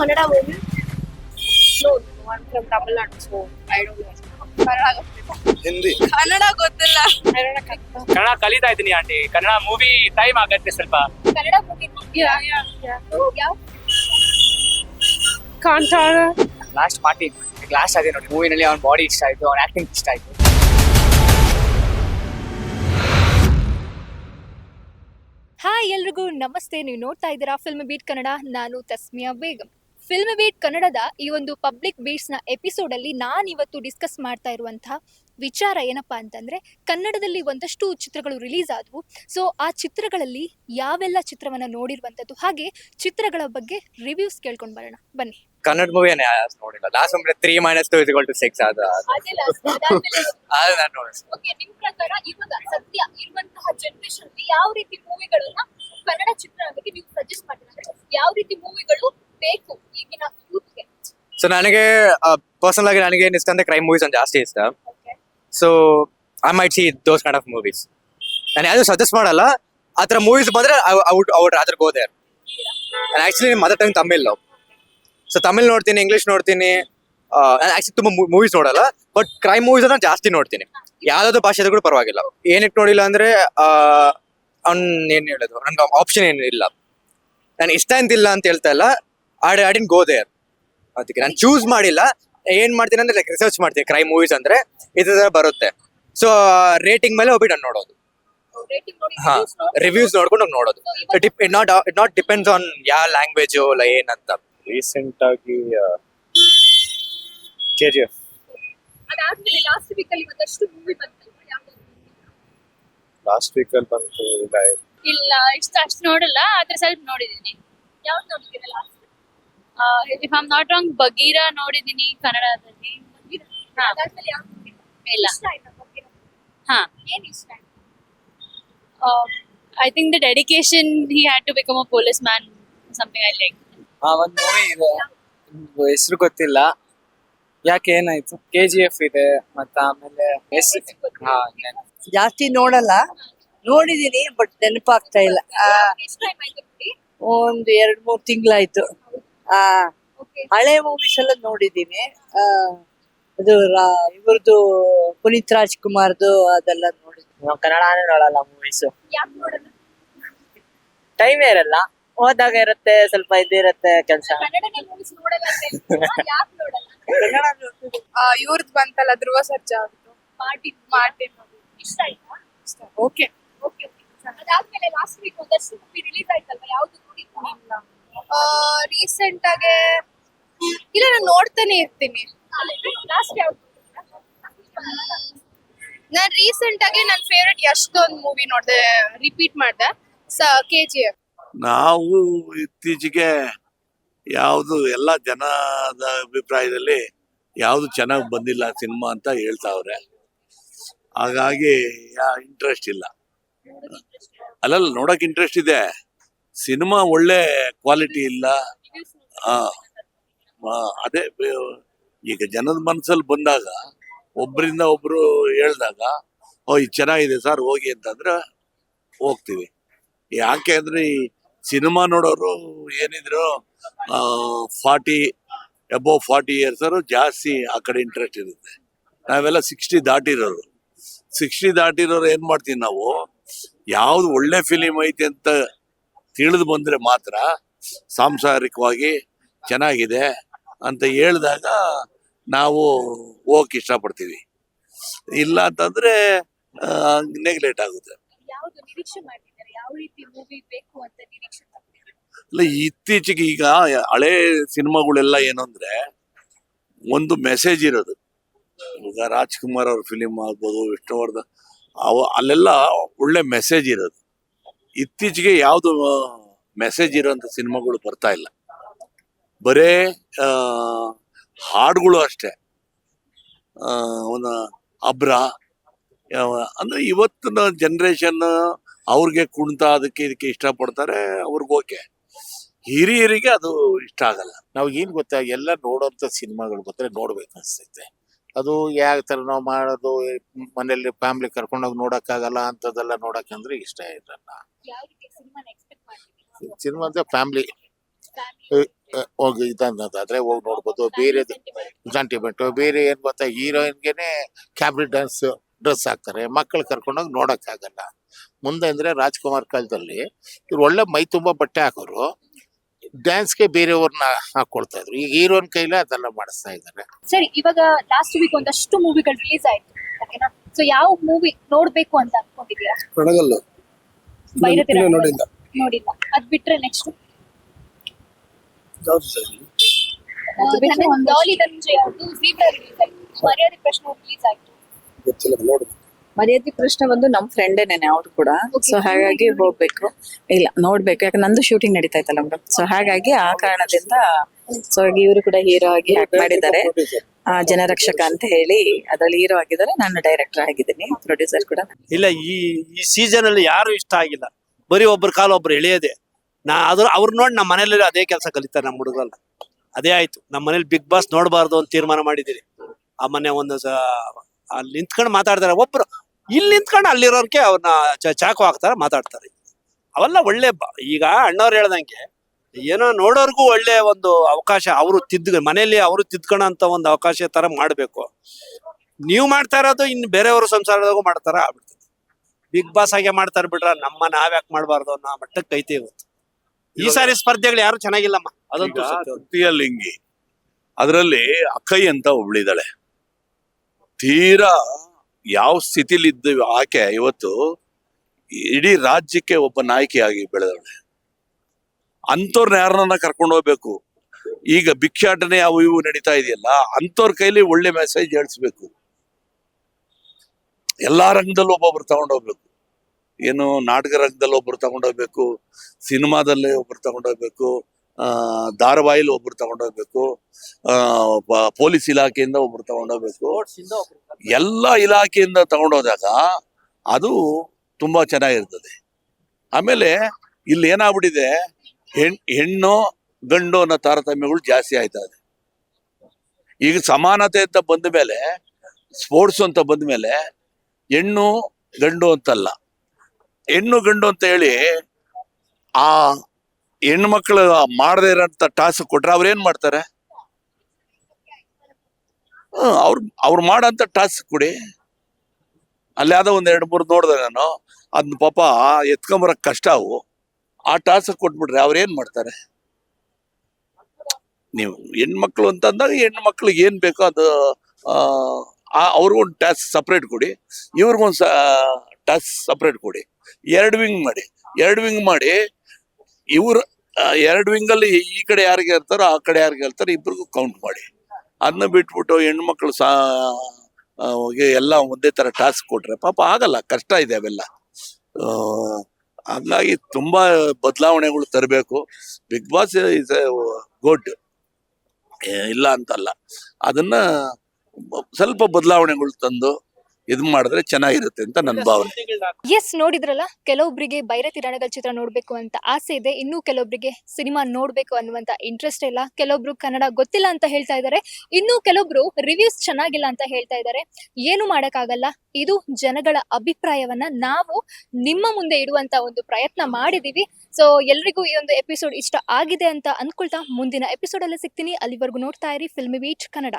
Kannada movie? No, I'm from Tamil Nadu, so I don't know. Kannada ಗೊತ್ತಿಲ್ಲ. ಹಿಂದಿ ಕನ್ನಡ ಗೊತ್ತಿಲ್ಲ ಕನ್ನಡ ಕನ್ನಡ ಕನ್ನಡ ಕಲಿತಾ ಇದ್ದೀನಿ ಆಂಟಿ. ಕನ್ನಡ ಮೂವಿ ಟೈಮ್ ಆಗತ್ತೆ ಸ್ವಲ್ಪ. ಕನ್ನಡ ಮೂವಿ ಯಾವ? ಕಾಂತಾರ. ಲಾಸ್ಟ್ ಪಾರ್ಟಿ ಲಾಸ್ಟ್ ಆಗಿದೆ ನೋಡಿ. ಮೂವಿನಲ್ಲಿ ಅವ್ನ ಬಾಡಿ ಇಷ್ಟ ಆಯ್ತು ಅವ್ನ ಆಕ್ಟಿಂಗ್ ಇಷ್ಟ ಆಯ್ತು. ಹಾಯ್ ಎಲ್ರಿಗೂ ನಮಸ್ತೆ. ನೀವು ನೋಡ್ತಾ ಇದ್ದೀರಾ ಫಿಲ್ಮ್ ಬೀಟ್ ಕನ್ನಡ. ನಾನು ತಸ್ಮಿಯಾ ಬೇಗಂ. ಫಿಲ್ಮ್ ಬೀಟ್ ಕನ್ನಡದ ಈ ಒಂದು ಪಬ್ಲಿಕ್ ಬೀಟ್ಸ್ನ ಎಪಿಸೋಡಲ್ಲಿ ನಾನು ಇವತ್ತು ಡಿಸ್ಕಸ್ ಮಾಡ್ತಾ ಇರುವಂತಹ ವಿಚಾರ ಏನಪ್ಪಾ ಅಂತಂದ್ರೆ ಕನ್ನಡದಲ್ಲಿ ಒಂದಷ್ಟು ಚಿತ್ರಗಳು ರಿಲೀಸ್ ಆದವು. ಸೊ ಆ ಚಿತ್ರಗಳಲ್ಲಿ ಯಾವೆಲ್ಲ ಚಿತ್ರವನ್ನ ನೋಡಿರುವಂಥದ್ದು? ಹಾಗೆ ಚಿತ್ರಗಳ ಬಗ್ಗೆ ರಿವ್ಯೂಸ್ ಕೇಳ್ಕೊಂಡು ಬರೋಣ. ಬನ್ನಿ. ಕನ್ನಡ ಮೂವಿ ನೋಡಿಲ್ಲ. ಲಾಸ್ಟ್ ಒಮ್ಮೆ three minus two is two six ಅದು ಅದು ಅದು ನಾನು ಓಕೆ ನಿಮ್ ಪ್ರಕಾರ ಇವಾಗ ಸದ್ಯ ಇರುವಂತಹ ಜನರೇಷನ್ ಯಾವ ರೀತಿ ಮೂವಿಗಳನ್ನ ಕನ್ನಡ ಚಿತ್ರರಂಗಕ್ಕೆ ನೀವು ಸಜೆಸ್ಟ್ ಮಾಡ್ತೀರಾ? ಯಾವ ರೀತಿ ಮೂವಿಗಳು ಬೇಕು ಈಗಿನ ಯೂತ್ಗೆ. ಸೊ ನನಗೆ ಪರ್ಸನಲ್ ಆಗಿ ನನಗೆ ಏನು ಇಷ್ಟ ಅಂದ್ರೆ ಕ್ರೈಮ್ ಮೂವೀಸ್ ಅಂತ ಜಾಸ್ತಿ ಇಷ್ಟ. So I might see those kind of movies ನಾನು ಯಾವುದು ಸಜೆಸ್ಟ್ ಮಾಡಲ್ಲ. ಆ ಥರ ಮೂವೀಸ್ ಬಂದ್ರೆ ಔಟ್ ಔಟ್ ಅದ್ರ ಗೋದೆ actually mother tongue Tamil so Tamil ನೋಡ್ತೀನಿ ಇಂಗ್ಲಿಷ್ ನೋಡ್ತೀನಿ ನಾನು ಆ್ಯಕ್ಚುಲಿ ತುಂಬ ಮೂವೀಸ್ ನೋಡಲ್ಲ. ಬಟ್ ಕ್ರೈಮ್ ಮೂವೀಸ್ ಅಂದ್ರೆ ಜಾಸ್ತಿ ನೋಡ್ತೀನಿ. ಯಾವ್ದಾದ್ರು ಭಾಷೆ ಕೂಡ ಪರವಾಗಿಲ್ಲ ಏನಕ್ಕೆ ನೋಡಿಲ್ಲ ಅಂದ್ರೆ ಅವ್ನು ಏನು ಹೇಳೋದು ನನ್ಗೆ ಆಪ್ಷನ್ ಏನು ಇಲ್ಲ ನಾನು ಇಷ್ಟ ಅಂತಿಲ್ಲ ಅಂತ ಹೇಳ್ತಾ ಇಲ್ಲ. ಆಡ್ ಡಿನ್ ಗೋ ದೇರ್ ಅದಕ್ಕೆ ನಾನು ಚೂಸ್ ಮಾಡಿಲ್ಲ. ಏನ್ ಮಾಡ್ತೀನಿ ಅಂದ್ರೆ ರಿಸರ್ಚ್ ಮಾಡ್ತೀನಿ. ಕ್ರೈಮ್ ಮೂವೀಸ್ ಅಂದ್ರೆ ಇದು ತರ ಬರುತ್ತೆ. ಸೊ ರೇಟಿಂಗ್ ಮೇಲೆ ಹೋಗ್ಬಿಟ್ಟು ನಾನು ನೋಡೋದು. ಹಾ ರಿವ್ಯೂಸ್ ನೋಡ್ಕೊಂಡು ಹೋಗ್ ನೋಡೋದು. It not it not depends on ಯಾವ ಲ್ಯಾಂಗ್ವೇಜ್ ಇಲ್ಲ ಏನಂತ. ರೀಸೆಂಟ್ ಆಗಿ K G F last week ಅಲ್ಲಿ ಮೂವಿ ಬಂತಲ್ವಾ? ಲಾಸ್ಟ್ ವೀಕ್ ಅಲ್ಲಿ ಬಂತು ಇಲ್ಲ. ಇಲ್ಲ ಇಷ್ಟ ಅಷ್ಟು ನೋಡಲ್ಲ ಆದ್ರೆ ಸ್ವಲ್ಪ ನೋಡಿದೀನಿ ಯಾವ್ದು ನೋಡಿದ್ದೀರಾ last if I'm not wrong Bagheera ನೋಡಿದೀನಿ ಕನ್ನಡದಲ್ಲಿ. ಹಾ. ಇಲ್ಲ. ಹಾ. ಏನ್ ಇಷ್ಟ ಆಯ್ತು? I think the dedication he had to become a police man something I like ಆ ಒಂದ್ ಮೂವಿ ಇದೆ. ಹೆಸರು ಗೊತ್ತಿಲ್ಲ. ಯಾಕೆ ಏನಾಯ್ತು? ಕೆ ಜಿ ಎಫ್ ಇದೆ ಮತ್ತ ಆಮೇಲೆ ಹೆಸರು ಹಾ ಜಾಸ್ತಿ ನೋಡಲ್ಲ. ನೋಡಿದೀನಿ ಬಟ್ ನೆನಪಾಗ್ತಾ ಇಲ್ಲ. ಆ, ಒಂದ್ ಎರಡ್ ಮೂರ್ ತಿಂಗಳಾಯ್ತು. ಆ ಓಕೆ ಹಳೆ ಮೂವೀಸ್ ಎಲ್ಲ ನೋಡಿದೀನಿ ಆ, ಅದು ರಾ- ಇವ್ರದ್ದು ಪುನೀತ್ ರಾಜ್ಕುಮಾರ್ದು ಅದೆಲ್ಲ ನೋಡಿದೀನಿ ನಾವು ಕನ್ನಡನೇ ನೋಡಲ್ಲ ಮೂವೀಸ್ ಯಾಕೆ ನೋಡಲ್ಲ? ಟೈಮ್ ಇರಲ್ಲ. ಹೋದಾಗ ಇರುತ್ತೆ ಸ್ವಲ್ಪ ಇದಿರುತ್ತೆ ಕೆಲಸ. ಇವ್ರದ್ದು ಬಂತಲ್ಲ ಧ್ರುವ ಸರ್ಜಾ ಅವ್ರದ್ದು ಮಾಡಿ ಮಾರ್ಟಿನ್ ಇಷ್ಟ ಆಯ್ತಾ? ಓಕೆ ಓಕೆ ಅದಾದ್ಮೇಲೆ ಲಾಸ್ಟ್ ವೀಕ್ ಒಂದಷ್ಟು ಮೂವಿ ರಿಲೀಸ್ ಆಯ್ತಲ್ವಾ? ಯಾವ್ದು ನೋಡಿಲ್ಲ ರೀಸೆಂಟ್ ಆಗಿ ಇಲ್ಲ, ನಾನು ನೋಡ್ತಾನೆ ಇರ್ತೀನಿ. ನಾನು ರೀಸೆಂಟ್ ಆಗಿ ನನ್ನ ಫೇವ್ರೆಟ್ ಯಶ್ದೊಂದು ಮೂವಿ ನೋಡಿದೆ ರಿಪೀಟ್ ಮಾಡಿದೆ. ಸ ಕೆ ಜಿ ಎಫ್ ನಾವು ಇತ್ತೀಚೆಗೆ ಯಾವುದು ಎಲ್ಲ ಜನದ ಅಭಿಪ್ರಾಯದಲ್ಲಿ ಯಾವುದು ಚೆನ್ನಾಗಿ ಬಂದಿಲ್ಲ ಸಿನಿಮಾ ಅಂತ ಹೇಳ್ತಾವ್ರೆ. ಹಾಗಾಗಿ ಇಂಟ್ರೆಸ್ಟ್ ಇಲ್ಲ. ಅಲ್ಲಲ್ಲ, ನೋಡಕ್ ಇಂಟ್ರೆಸ್ಟ್ ಇದೆ. ಸಿನಿಮಾ ಒಳ್ಳೆ ಕ್ವಾಲಿಟಿ ಇಲ್ಲ. ಅದೇ, ಈಗ ಜನದ ಮನಸ್ಸಲ್ಲಿ ಬಂದಾಗ ಒಬ್ಬರಿಂದ ಒಬ್ರು ಹೇಳ್ದಾಗ, ಓ, ಇದು ಚೆನ್ನಾಗಿದೆ ಸರ್, ಹೋಗಿ ಅಂತಂದ್ರೆ ಹೋಗ್ತೀವಿ. ಯಾಕೆ ಅಂದ್ರೆ, ಈ ಸಿನಿಮಾ ನೋಡೋರು ಏನಿದ್ರು ಫಾರ್ಟಿ ಅಬೌವ್ ಫಾರ್ಟಿ ಇಯರ್ಸ್ ಅವರು ಜಾಸ್ತಿ ಆ ಕಡೆ ಇಂಟ್ರೆಸ್ಟ್ ಇರುತ್ತೆ. ನಾವೆಲ್ಲ ಸಿಕ್ಸ್ಟಿ ದಾಟಿರೋರು. ಸಿಕ್ಸ್ಟಿ ದಾಟಿರೋರು ಏನ್ ಮಾಡ್ತೀವಿ ನಾವು? ಯಾವ್ದು ಒಳ್ಳೆ ಫಿಲಿಮ್ ಐತೆ ಅಂತ ತಿಳಿದು ಬಂದ್ರೆ ಮಾತ್ರ ಸಾಂಸಾರಿಕವಾಗಿ ಚೆನ್ನಾಗಿದೆ ಅಂತ ಹೇಳಿದಾಗ ನಾವು ಹೋಗಕ್ಕೆ ಇಷ್ಟಪಡ್ತೀವಿ. ಇಲ್ಲ ಅಂತಂದ್ರೆ ನೆಗ್ಲೆಕ್ಟ್ ಆಗುತ್ತೆ. ಇಲ್ಲ ಇತ್ತೀಚೆಗೆ ಈಗ ಹಳೆ ಸಿನಿಮಾಗಳೆಲ್ಲ ಏನು ಅಂದರೆ ಒಂದು ಮೆಸೇಜ್ ಇರೋದು. ಈಗ ರಾಜ್ಕುಮಾರ್ ಅವ್ರ ಫಿಲಿಮ್ ಆಗ್ಬೋದು ವಿಷ್ಣುವರ್ಧನ್ ಅವ ಅಲ್ಲೆಲ್ಲ ಒಳ್ಳೆ ಮೆಸೇಜ್ ಇರೋದು. ಇತ್ತೀಚೆಗೆ ಯಾವುದು ಮೆಸೇಜ್ ಇರೋಂಥ ಸಿನಿಮಾಗಳು ಬರ್ತಾ ಇಲ್ಲ. ಬರೇ ಹಾಡುಗಳು ಅಷ್ಟೇ. ಒಂದು ಅಬ್ರ ಅಂದ್ರೆ ಇವತ್ತಿನ ಜನ್ರೇಷನ್ ಅವ್ರಿಗೆ ಕುಣಿತ ಅದಕ್ಕೆ ಇದಕ್ಕೆ ಇಷ್ಟಪಡ್ತಾರೆ, ಅವ್ರಿಗೆ ಓಕೆ. ಹಿರಿಯರಿಗೆ ಅದು ಇಷ್ಟ ಆಗಲ್ಲ. ನಾವು ಏನು ಗೊತ್ತಾ, ಎಲ್ಲ ನೋಡೋಂಥ ಸಿನಿಮಾಗಳು ಗೊತ್ತಾರೆ ನೋಡ್ಬೇಕು ಅನ್ಸ್ತೈತೆ. ಅದು ಯಾವ ತರ ನಾವು ಮಾಡೋದು ಮನೆಯಲ್ಲಿ ಫ್ಯಾಮಿಲಿ ಕರ್ಕೊಂಡೋಗಿ ನೋಡೋಕ್ಕಾಗಲ್ಲ ಅಂತದೆಲ್ಲ ನೋಡಕ್ಕಂದ್ರೆ ಇಷ್ಟ ಮಾಡ್ತಿದ್ದೀರಾ ಸಿನಿಮಾ ಅಂದ್ರೆ ಫ್ಯಾಮಿಲಿ ಹೋಗಿ ಇದನ್ನೋದಾದ್ರೆ ಹೋಗಿ ನೋಡ್ಬೋದು. ಬೇರೆ ಸೆಂಟಿಮೆಂಟು ಬೇರೆ ಏನ್ ಗೊತ್ತಾ ಹೀರೋಯಿನ್ಗೆನೆ ಕ್ಯಾಬ್ರಿ ಡ್ಯಾನ್ಸ್ ಡ್ರೆಸ್ ಹಾಕ್ತಾರೆ. ಮಕ್ಕಳು ಕರ್ಕೊಂಡೋಗಿ ನೋಡೋಕ್ಕಾಗಲ್ಲ. ಮುಂದೆ ಅಂದ್ರೆ ರಾಜ್ಕುಮಾರ್ ಕಾಲದಲ್ಲಿ ಇವ್ರು ಒಳ್ಳೆ ಮೈ ತುಂಬಾ ಬಟ್ಟೆ ಹಾಕೋರು. ಡ್ಯಾನ್ಸ್ಗೆ ಬೇರೆಯವ್ರನ್ನ ಹಾಕೊಳ್ತಾ ಇದ್ರು. ಈಗ ಹೀರೋನ್ ಕೈಲೇ ಅದೆಲ್ಲ ಮಾಡಿಸ್ತಾ ಇದ್ದಾರೆ. ಸರಿ ಇವಾಗ ಲಾಸ್ಟ್ ವೀಕ್ ಒಂದಷ್ಟು ಮೂವಿಗಳು ರಿಲೀಸ್ ಆಯ್ತು ಓಕೆನಾ ಸೊ ಯಾವ ಮೂವಿ ನೋಡ್ಬೇಕು ಅಂತ ಅನ್ಕೊಂಡಿದ್ಯಾ ಕೊಡಗಲ್ಲು ಬೈರತಿ ಇನ್ನೂ ನೋಡಿಲ್ಲ. ನೋಡಿಲ್ಲ. ಅದ್ ಬಿಟ್ರೆ ನೆಕ್ಸ್ಟ್ ಯಾವ್ದು ಸರ್? ಡಾಲಿ ಧನಂಜಯ ಅವ್ರದ್ದು ಜೀಬ್ರಾ ರಿಲೀಸ್ ಆಯ್ತು. ಮರ್ಯಾದೆ ಪ್ರಶ್ನೆ ರಿಲೀಸ್ ಆಯ್ತು. ಗೊತ್ತಿಲ್ಲ ನೋಡ್ಬೇಕು ಮರ್ಯಾದೆ ಕೃಷ್ಣ ಬಂದು ನಮ್ ಫ್ರೆಂಡೇನೆ ಅವ್ರು ಕೂಡ. ಸೊ ಹಾಗಾಗಿ ಹೋಗ್ಬೇಕು. ಇಲ್ಲ ನೋಡ್ಬೇಕು. ಯಾಕಂದ್ರೆ ನಂದು ಶೂಟಿಂಗ್ ನಡೀತಾ ಇತ್ತಲ್ಲ ಮೇಡಮ್ ಸೊ ಹಾಗಾಗಿ ಆ ಕಾರಣದಿಂದ ಸೊ ಇವರು ಕೂಡ ಹೀರೋ ಆಗಿ ಆಕ್ಟ್ ಮಾಡಿದ್ದಾರೆ. ಆ, ಜನರಕ್ಷಕ ಅಂತ ಹೇಳಿ ಅದ್ರಲ್ಲಿ ಹೀರೋ ಆಗಿದ್ದಾರೆ. ನಾನು ಡೈರೆಕ್ಟರ್ ಆಗಿದ್ದೀನಿ ಪ್ರೊಡ್ಯೂಸರ್ ಕೂಡ. ಇಲ್ಲ ಈ ಈ ಸೀಸನ್ ಅಲ್ಲಿ ಯಾರು ಇಷ್ಟ ಆಗಿಲ್ಲ. ಬರೀ ಒಬ್ರು ಕಾಲ ಒಬ್ರು ಎಳೆಯದೆ. ನಾ ಅದ್ರ ಅವ್ರು ನೋಡಿ ನಮ್ಮ ಮನೇಲಿ ಅದೇ ಕೆಲಸ ಕಲಿತಾರೆ ನಮ್ಮ ಹುಡುಗರಲ್ಲ. ಅದೇ ಆಯ್ತು. ನಮ್ಮ ಮನೇಲಿ ಬಿಗ್ ಬಾಸ್ ನೋಡಬಾರ್ದು ಅಂತ ತೀರ್ಮಾನ ಮಾಡಿದ್ದೀರಿ. ಆ ಮೊನ್ನೆ ಒಂದು ಅಲ್ಲಿ ನಿಂತ್ಕೊಂಡು ಮಾತಾಡ್ತಾರೆ ಒಬ್ರು ಇಲ್ಲಿ ನಿಂತ್ಕೊಂಡು ಅಲ್ಲಿರೋರ್ಗೆ ಅವ್ರನ್ನ ಚಾಕು ಹಾಕ್ತಾರೆ ಮಾತಾಡ್ತಾರೆ. ಅವೆಲ್ಲ ಒಳ್ಳೆ ಈಗ ಅಣ್ಣವ್ರು ಹೇಳ್ದಂಗೆ ಏನೋ ನೋಡೋರ್ಗೂ ಒಳ್ಳೆ ಒಂದು ಅವಕಾಶ ಅವರು ತಿದ್ದ ಮನೆಯಲ್ಲಿ ಅವರು ತಿದ್ಕೊಳ್ಳೋ ಅಂತ ಒಂದು ಅವಕಾಶ ತರ ಮಾಡ್ಬೇಕು. ನೀವು ಮಾಡ್ತಾ ಇರೋದು ಇನ್ನು ಬೇರೆಯವರು ಸಂಸಾರದಾಗೂ ಮಾಡ್ತಾರ ಆಗ್ಬಿಡ್ತದೆ. ಬಿಗ್ ಬಾಸ್ ಹಾಗೆ ಮಾಡ್ತಾರ ಬಿಡ್ರ ನಮ್ಮ ನಾವ್ಯಾಕ್ ಮಾಡ್ಬಾರ್ದು ಅನ್ನೋ ಮಟ್ಟಕ್ಕೆ ಐತೆ ಇವತ್ತು. ಈ ಸಾರಿ ಸ್ಪರ್ಧೆಗಳು ಯಾರು ಚೆನ್ನಾಗಿಲ್ಲಮ್ಮ. ಅದಂತೂ ಸತ್ಯ. ತೃತೀಯ ಲಿಂಗಿ ಅದರಲ್ಲಿ ಅಕ್ಕೈ ಅಂತ ಒಬ್ಳಿದಾಳೆ. ತೀರಾ ಯಾವ ಸ್ಥಿತಿಲಿ ಇದ್ದ ಆಕೆ ಇವತ್ತು ಇಡೀ ರಾಜ್ಯಕ್ಕೆ ಒಬ್ಬ ನಾಯಕಿಯಾಗಿ ಬೆಳೆದವಳೆ. ಅಂಥವ್ರನ್ನ ಯಾರನ್ನ ಕರ್ಕೊಂಡು ಹೋಗ್ಬೇಕು? ಈಗ ಭಿಕ್ಷಾಟನೆ ಅವು ಇವು ನಡೀತಾ ಇದೆಯಲ್ಲ, ಅಂಥವ್ರ ಕೈಲಿ ಒಳ್ಳೆ ಮೆಸೇಜ್ ಹೇಳಿಸ್ಬೇಕು. ಎಲ್ಲಾ ರಂಗದಲ್ಲೂ ಒಬ್ಬೊಬ್ರು ತಗೊಂಡೋಗ್ಬೇಕು ಏನು ನಾಟಕ ರಂಗದಲ್ಲಿ ಒಬ್ರು ತಗೊಂಡೋಗ್ಬೇಕು ಸಿನಿಮಾದಲ್ಲಿ ಒಬ್ರು ತಗೊಂಡೋಗ್ಬೇಕು ಧಾರಾವಾಹಿಲಿ ಒಬ್ರು ತಗೊಂಡೋಗ್ಬೇಕು. ಪೊಲೀಸ್ ಇಲಾಖೆಯಿಂದ ಒಬ್ರು ತಗೊಂಡೋಗ್ಬೇಕು. ಎಲ್ಲ ಇಲಾಖೆಯಿಂದ ತಗೊಂಡೋದಾಗ ಅದು ತುಂಬಾ ಚೆನ್ನಾಗಿರ್ತದೆ. ಆಮೇಲೆ ಇಲ್ಲಿ ಏನಾಗ್ಬಿಟ್ಟಿದೆ? ಹೆಣ್, ಹೆಣ್ಣು, ಗಂಡು ಅನ್ನೋ ತಾರತಮ್ಯಗಳು ಜಾಸ್ತಿ ಆಯ್ತಾ ಇದೆ. ಈಗ ಸಮಾನತೆ ಅಂತ ಬಂದ ಮೇಲೆ, ಸ್ಪೋರ್ಟ್ಸ್ ಅಂತ ಬಂದ ಮೇಲೆ ಹೆಣ್ಣು ಗಂಡು ಅಂತಲ್ಲ. ಹೆಣ್ಣು ಗಂಡು ಅಂತ ಹೇಳಿ ಆ ಹೆಣ್ಮಕ್ಳು ಮಾಡದೇ ಇರೋಂಥ ಟಾಸ್ಕ್ ಕೊಟ್ರೆ ಅವ್ರು ಏನ್ ಮಾಡ್ತಾರೆ? ಹ್ಮ್, ಅವ್ರು ಅವ್ರು ಮಾಡೋಂಥ ಟಾಸ್ಕ್ ಕೊಡಿ. ಅಲ್ಲಿ ಯಾವ್ದೋ ಒಂದ್ ಎರಡು ಮೂರು ನೋಡ್ದೆ ನಾನು. ಅದನ್ನ ಪಾಪ ಎತ್ಕೊಂಬರಕ್ ಕಷ್ಟ ಅವು. ಆ ಟಾಸ್ಕ್ ಕೊಟ್ಬಿಟ್ರೆ ಏನ್ ಮಾಡ್ತಾರೆ? ನೀವು ಹೆಣ್ಮಕ್ಳು ಅಂತ ಅಂದಾಗ ಹೆಣ್ಮಕ್ಳಿಗೆ ಏನ್ ಬೇಕೋ ಅದು ಆ ಅವ್ರಿಗೊಂದು ಟಾಸ್ಕ್ ಸಪ್ರೇಟ್ ಕೊಡಿ. ಇವ್ರಿಗೊಂದು ಟಾಸ್ಕ್ ಸಪ್ರೇಟ್ ಕೊಡಿ. ಎರಡು ವಿಂಗ್ ಮಾಡಿ. ಎರಡು ವಿಂಗ್ ಮಾಡಿ ಇವ್ರು ಎರಡು ವಿಂಗ್ ಅಲ್ಲಿ ಈ ಕಡೆ ಯಾರಿಗೆ ಇರ್ತಾರೋ ಆ ಕಡೆ ಯಾರಿಗೆ ಇರ್ತಾರೋ ಇಬ್ಬರಿಗೂ ಕೌಂಟ್ ಮಾಡಿ. ಅದನ್ನ ಬಿಟ್ಬಿಟ್ಟು ಹೆಣ್ಮಕ್ಳು ಸಾ ಎಲ್ಲ ಒಂದೇ ತರ ಟಾಸ್ಕ್ ಕೊಟ್ರೆ ಪಾಪ ಆಗಲ್ಲ, ಕಷ್ಟ ಇದೆ ಅವೆಲ್ಲ. ಹಂಗಾಗಿ ತುಂಬಾ ಬದಲಾವಣೆಗಳು ತರಬೇಕು. ಬಿಗ್ ಬಾಸ್ ಇಸ್ ಗುಡ್ ಇಲ್ಲ ಅಂತಲ್ಲ. ಅದನ್ನ ಸ್ವಲ್ಪ ಬದಲಾವಣೆಗಳು ತಂದು ಇದು ಮಾಡಿದ್ರೆ ಚೆನ್ನಾಗಿರುತ್ತೆ ಅಂತ ನನ್ನ ಭಾವನೆ. ಎಸ್ ನೋಡಿದ್ರಲ್ಲ? ಕೆಲವೊಬ್ಬರಿಗೆ ಬೈರತಿ ರಣಗಲ್ ಚಿತ್ರ ನೋಡ್ಬೇಕು ಅಂತ ಆಸೆ ಇದೆ. ಇನ್ನು ಕೆಲವೊಬ್ಬರಿಗೆ ಸಿನಿಮಾ ನೋಡ್ಬೇಕು ಅನ್ನುವಂತ ಇಂಟ್ರೆಸ್ಟ್ ಇಲ್ಲ. ಕೆಲವೊಬ್ರು ಕನ್ನಡ ಗೊತ್ತಿಲ್ಲ ಅಂತ ಹೇಳ್ತಾ ಇದ್ದಾರೆ ಇನ್ನು ಕೆಲವೊಬ್ರು ರಿವ್ಯೂಸ್ ಚೆನ್ನಾಗಿಲ್ಲ ಅಂತ ಹೇಳ್ತಾ ಇದ್ದಾರೆ ಏನು ಮಾಡಕ್ಕಾಗಲ್ಲ? ಇದು ಜನಗಳ ಅಭಿಪ್ರಾಯವನ್ನ ನಾವು ನಿಮ್ಮ ಮುಂದೆ ಇಡುವಂತ ಒಂದು ಪ್ರಯತ್ನ ಮಾಡಿದೀವಿ. ಸೊ ಎಲ್ರಿಗೂ ಈ ಒಂದು ಎಪಿಸೋಡ್ ಇಷ್ಟ ಆಗಿದೆ ಅಂತ ಅನ್ಕೊಳ್ತಾ ಮುಂದಿನ ಎಪಿಸೋಡ್ ಅಲ್ಲಿ ಸಿಗ್ತೀನಿ. ಅಲ್ಲಿವರೆಗೂ ನೋಡ್ತಾ ಇರಿ ಫಿಲ್ಮಿ ಬೀಚ್ ಕನ್ನಡ